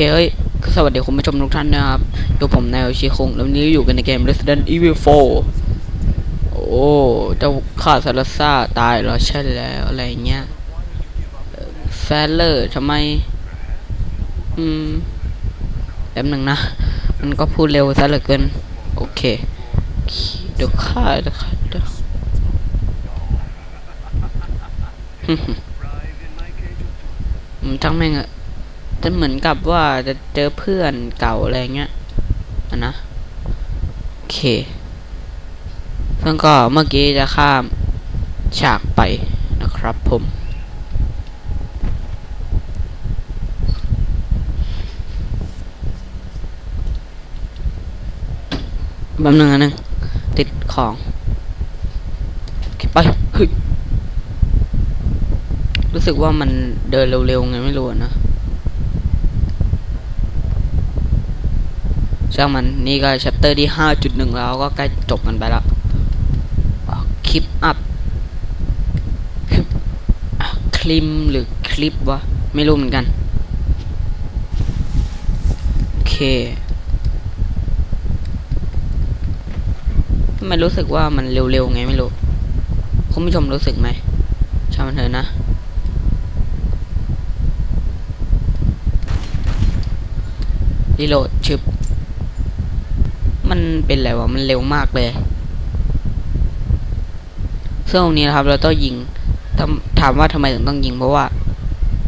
เคเอ้ยก็สวัสดีคุณผู้ชมทุกท่านนะครับอยู่ผมนายโอชิคงแล้ววันนี้อยู่กันในเกม Resident Evil 4 โอ้เจ้าข้าซาลาซาตายแล้วใช่แล้วอะไรเงี้ยแฟลเลอร์ทำไม อืมแป๊บหนึ่งนะ มันก็พูดเร็วซะเหลือเกิน โอเคเดี๋ยวข้าเดี๋ยวข้าเดี๋ยวฮึ่มๆอืมจังแม่งอะ จะเหมือนกับว่าจะเจอเพื่อนเก่าอะไรเงี้ยนะโอเคซึ่งก็เมื่อกี้จะข้ามฉากไปนะครับผมแป๊บนึงอันนึงติดของโอเคไปรู้สึกว่ามันเดินเร็วๆไงไม่รู้นะ ช่างมันนี่ก็ชัปเตอร์ที่ห้าจุดหนึ่งแล้วก็ใกล้จบกันไปแล้วคลิปอัพคลิมหรือคลิปวะ ไม่รู้เหมือนกัน โอเคทำไมรู้สึกว่ามันเร็วๆไงไม่รู้ คุณผู้ชมรู้สึกไหมช่างมันเถอะนะรีโหลดชึบ มันเป็นอะไรวะ มันเร็วมากเลยซึ่งตรงนี้นะครับ เราต้องยิง ถามถามว่าทำไมถึงต้องยิง เพราะว่า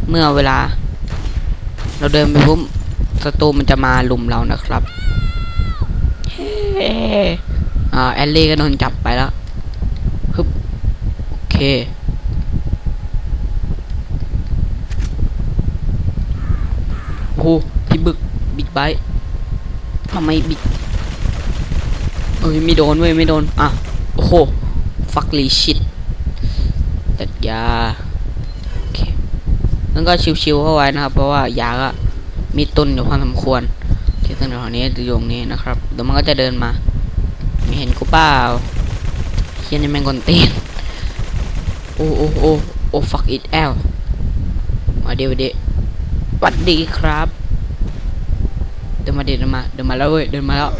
เมื่อเวลา เราเดินไปปุ๊บศัตรูมันจะมาลุมเรานะครับเฮ้อ่าแอลลี่ก็โดนจับไปแล้วฮึบโอเคโอ้โหพี่บึกบิ๊กไบค์ทำไมบิ๊ก เอ้ยไม่โดนเว้ยไม่โดน อะ โอ้โห ฟักลีชิตตัดยาโอเคแล้วก็ชิวๆเข้าไว้นะครับ เพราะว่ายาก็มีตุนอยู่พอสมควรที่ซึ่งแถวนี้อยู่ตรงนี้นะครับเดี๋ยวมันก็จะเดินมาไม่เห็นกูเปล่าเฮียนี่แมงกอนตีนโอ้โอ้โอ้โอ้ฟักอิทแอลมาเดี๋ยวเดี๋ยวสวัสดีครับ เดินมาเดินมาเดินมาแล้วเว้ยเดินมาแล้ว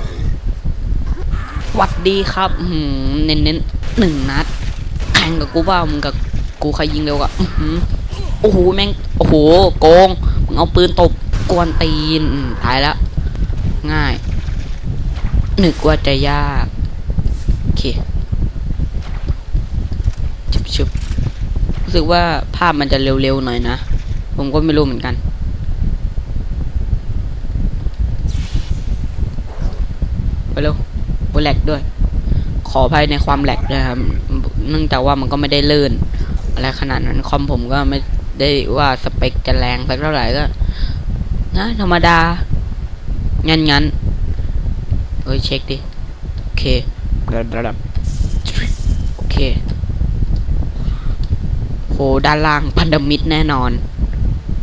หวัดดีครับอื้อหือเน้นเน้นๆหนึ่งนัด แข่งกับกูเปล่ามึงกับกูใครยิงเร็วกว่าโอ้โหแม่งโอ้โหโกงมึงเอาปืนตบกวนตีนตายแล้วง่ายนึกว่าจะยากโอเคชุบชุบรู้สึกว่าภาพมันจะเร็วๆหน่อยนะ ผมก็ไม่รู้เหมือนกันไปเร็ว แหลกด้วย ขออภัยในความแหลกด้วยครับ เนื่องจากว่ามันก็ไม่ได้ลื่นอะไรขนาดนั้นคอมผมก็ไม่ได้ว่าสเปคจะแรงสักเท่าไหร่ก็นะธรรมดา งั้นงั้นเอ้ยเช็คดิ โอเคระดับโอเค โห ด้านล่างพันธมิตรแน่นอน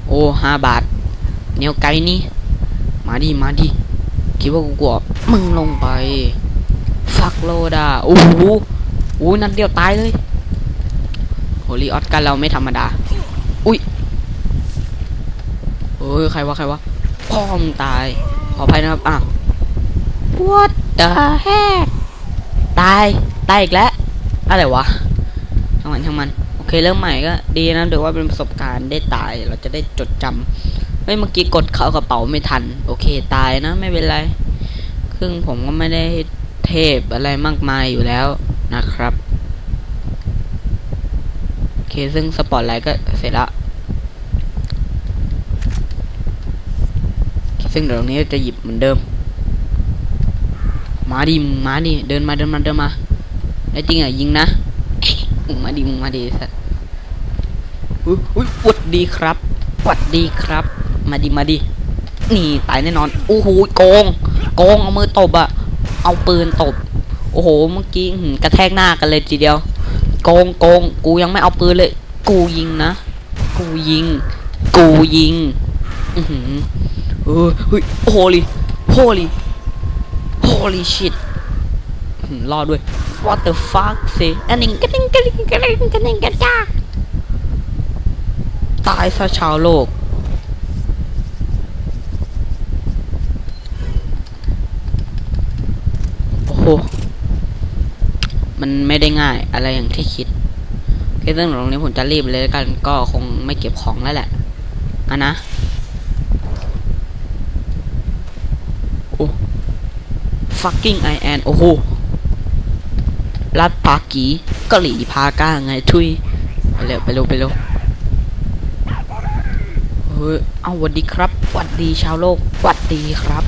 โอ้ห้าบาท เนียวไกลนี่ มาดิ มาดิ คิดว่ากูกลัวมึงลงไป ฟักโลดาโอ้โหโอ้ยนัดเดียวตายเลยโฮลีออสกันเราไม่ธรรมดา อุ้ยเฮ้ยใครวะใครวะพ่อมึงตาย ขออภัยนะครับ อ้าว what the heck ตาย ตายอีกแล้ว อะไรวะช่างมันช่างมัน โอเคเริ่มใหม่ก็ดีนะถือว่าเป็นประสบการณ์ได้ตาย เราจะได้จดจำเฮ้ยเมื่อกี้กดเข้ากระเป๋าไม่ทัน โอเคตายนะ ไม่เป็นไรซึ่งผมก็ไม่ได้ เทพอะไรมากมายอยู่แล้วนะครับโอเคซึ่งสปอตไลท์ก็เสร็จละซึ่งเดี๋ยวตรงนี้จะหยิบเหมือนเดิม มาดิมาดิเดินมาเดินมาเดินมาไอ้จริงอะยิงนะมึงมาดิมึงมาดิสัสอุ้ยอุ้ยหวัดดีครับหวัดดีครับ มาดิมาดินี่ตายแน่นอนโอ้โหโกง โกงเอามือตบอะ เอาปืนตบ โอ้โห เมื่อกี้หืมกระแทกหน้ากันเลยทีเดียว โกงโกงกูยังไม่เอาปืนเลย กูยิงนะ กูยิง กูยิง อือหือเออเฮ้ยโฮลีโฮลีโฮลีชิตรอด้วย what the fuck สิอันนี้กระดิ่งกระดิ่งกระดิ่งกระดิ่งกระจ้าตายซะชาวโลก มันไม่ได้ง่ายอะไรอย่างที่คิดเรื่องตรงนี้ผมจะรีบเลยกันก็คงไม่เก็บของแล้วแหละอะนะโอ้ fucking I am โอ้โหรัดปากีกะหรี่พาก้าไงทุยไปเร็วไปเร็วไปเร็วเฮ้ยเอาวัดดีครับวัดดีชาวโลกวัดดีครับ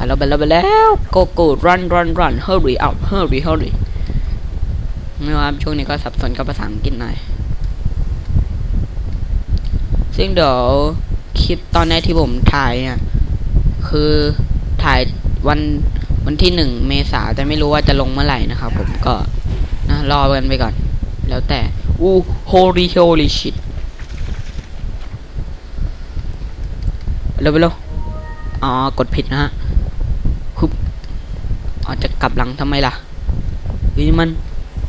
ไปแล้วไปแล้วไปแล้วโกโก้ run run run hurry up hurry hurry ไม่ว่าช่วงนี้ก็สับสนกับภาษาอังกฤษหน่อย ซึ่งเดี๋ยวคลิปตอนนี้ที่ผมถ่ายเนี่ยคือถ่ายวันวันที่หนึ่งเมษาแต่ไม่รู้ว่าจะลงเมื่อไหร่นะครับผมก็นะรอกันไปก่อน แล้วแต่ อู้ holy holy shit เร็วไปเร็วอ๋อ กดผิดนะฮะ อ๋อจะกลับหลังทำไมล่ะเฮ้ยมัน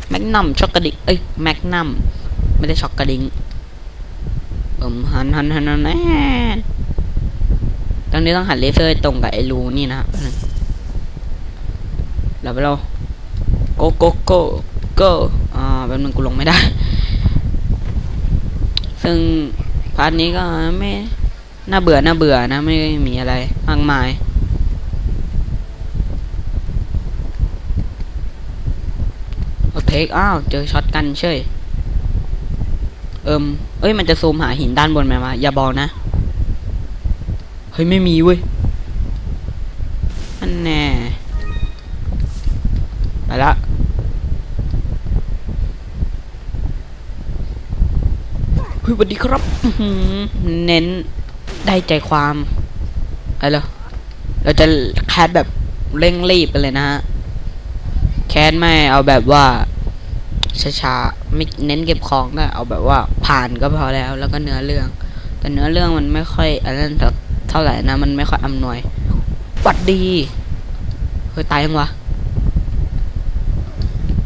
แมกนัมช็อกกระดิงเอ้ยแมกนัมไม่ได้ช็อกกระดิงเอิมหันหันหันหันแน่ตอนนี้ต้องหันเลเซอร์ตรงกับไอ้รูนี่นะฮะแป๊บแล้วไปเราโกโกโกโกอ่าแป๊บนึงกูลงไม่ได้ ซึ่งพาร์ทนี้ก็ไม่น่าเบื่อน่าเบื่อนะไม่มีอะไรมากมาย โอ เทคอ้าว เจอช็อตกันเฉยเอิมเอ้ยมันจะซูมหาหินด้านบนไหมวะอย่าบอกนะ เฮ้ย ไม่มีเว้ยอันแน่ไปละเฮ้ยสวัสดีครับเน้นได้ใจความอะไรเหรอเราจะแคสแบบเร่งรีบไปเลยนะฮะแคสไม่เอาแบบว่า ช้าๆไม่เน้นเก็บของก็เอาแบบว่าผ่านก็พอแล้ว แล้วก็เนื้อเรื่อง แต่เนื้อเรื่องมันไม่ค่อยอันนั้นเท่าเท่าไหร่นะ มันไม่ค่อยอำนวยหวัดดีเฮ้ยตายยังวะ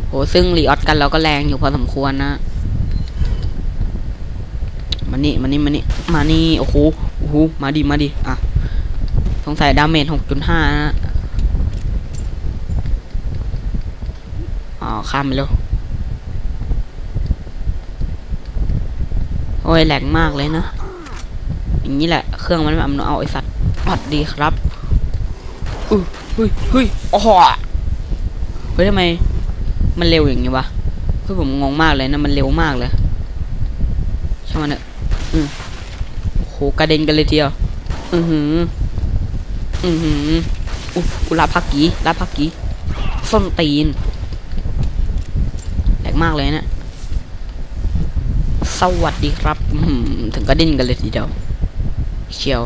โหซึ่งรีออสกันเราก็แรงอยู่พอสมควรนะมานี่มานี่มานี่มานี่โอ้โหโอ้โหมาดิมาดิอะสงสัยดาเมจหกจุดห้านะอ๋อข้ามไปเร็ว โอ้ยแหลกมากเลยนะ อย่างนี้แหละ เครื่องมันไม่อำนวยเอาไอสัตว์สวัสดีครับอุ้ยเฮ้ยเฮ้ยโอ้โหเฮ้ยทำไม มันเร็วอย่างนี้วะคือผมงงมากเลยนะ มันเร็วมากเลยช่างมันเถอะอืมโอ้โหกระเด็นกันเลยทีเดียว อือหือ อือหืออุอุลาพักกีลาพักกีส้นตีนแหลกมากเลยเนะี่ย สวัสดีครับถึงกระเด็นกันเลยทีเดียวเชียว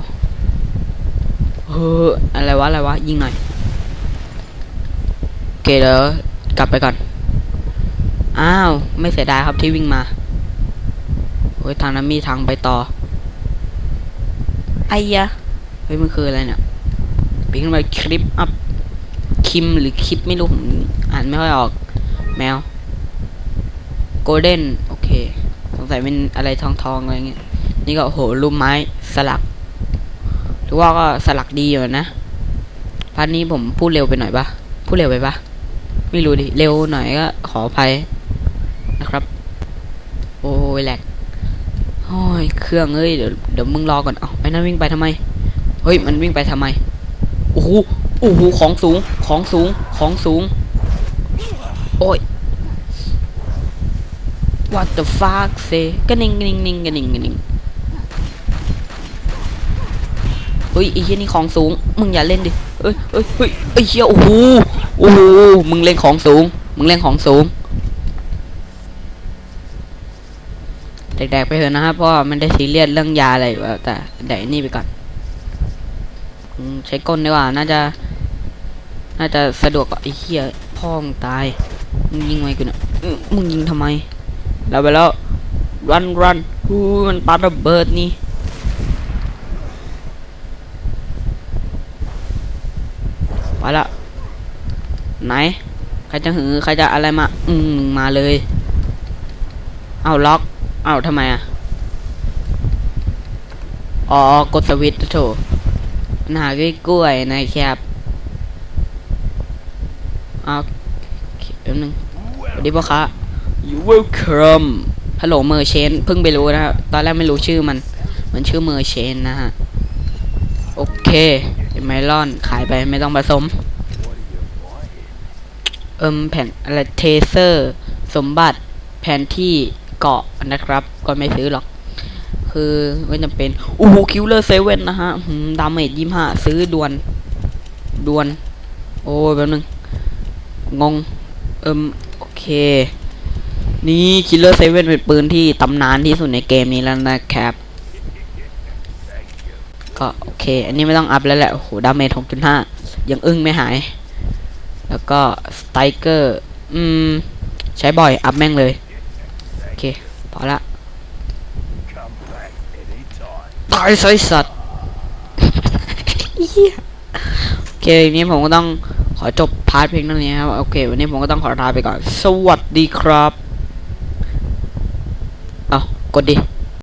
เฮ้ออะไรวะ อะไรวะ ยิงหน่อยโอเคเดี๋ยวกลับไปก่อน อ้าว ไม่เสียดายครับที่วิ่งมาโอ้ยทางนั้นมีทางไปต่อ ไอ้ยะ เฮ้ย มันคืออะไรเนี่ยปีขึ้นไปคลิปอัพคิมหรือคลิปไม่รู้ผมอ่านไม่ค่อยออก แมว โกลเด้น โอเค สงสัยเป็นอะไรทองทองๆอะไรเงี้ย นี่ก็โหรูปไม้สลักหรือว่าก็สลักดีอยู่นะพาร์ทนี้ผมพูดเร็วไปหน่อยปะพูดเร็วไปปะไม่รู้ดิ เร็วหน่อยก็ขออภัยนะครับ โอ้ยแหลกโอ้ยเครื่องเอ้ยเดี๋ยวเดี๋ยวมึงรอก่อนเอาไอ้นั่นวิ่งไปทำไม เฮ้ยมันวิ่งไปทำไมโอ้โหโอ้โหของสูงของสูงของสูง โอ้ย what the fuck say กระนิ่งกระนิ่งนิ่งกระนิ่งกระนิ่งเฮ้ยไอ้เหี้ยนี่ของสูง มึงอย่าเล่นดิเอ้ยเอ้ยเฮ้ยไอ้เหี้ยโอ้โหโอ้โหมึงเล่นของสูง มึงเล่นของสูงแดกๆไปเถอะนะครับเพราะมันได้ซีเรียสเรื่องยาอะไรแต่แดกนี่ไปก่อนใช้ก้นดีกว่าน่าจะ น่าจะสะดวกกว่าไอ้เหี้ยพ่อมึงตายมึงยิงไว้กูเนี่ยมึงยิงทำไม แล้วไปแล้ว รันรันฮู้มันปาระเบิดนี่ไปละไหน ใครจะหือใครจะอะไรมา อืมมึงมาเลย เอาล็อกเอาทำไมอะ อ๋อ กดสวิตช์โถปัญหากล้วยนะครับอเอาเคแป๊บนึงสวัสดีพ่อค้า you welcome ฮัลโหลเมอร์เชนเพิ่งไปรู้นะครับตอนแรกไม่รู้ชื่อมัน มันชื่อเมอร์เชนนะฮะ โอเคไมลอนขายไปไม่ต้องผสม เอิมแผ่นอะไรเทเซอร์ สมบัติแผนที่เกาะนะครับ ก็ไม่ซื้อหรอก คือไม่จำเป็นโอ้โหคิวเลอร์เซเว่นนะฮะหืมดาเมจยี่ห้าซื้อด่วนด่วน โอ้ยแป๊บนึง งง เอิมโอเค นี่คิลเลอร์เซเว่นเป็นปืนที่ตำนานที่สุดในเกมนี้แล้วนะครับ ก็โอเค อันนี้ไม่ต้องอัพแล้วแหละ โอ้โห ดาเมจหกจุดห้ายังอึ้งไม่หาย แล้วก็สไตรเกอร์อืม ใช้บ่อย อัพแม่งเลย โอเค พอละ ตายไซสัตว์โอเควันนี้ผมก็ต้องขอจบพาร์ทเพลงเท่านี้ครับ โอเค วันนี้ผมก็ต้องขอลาไปก่อน สวัสดีครับ kode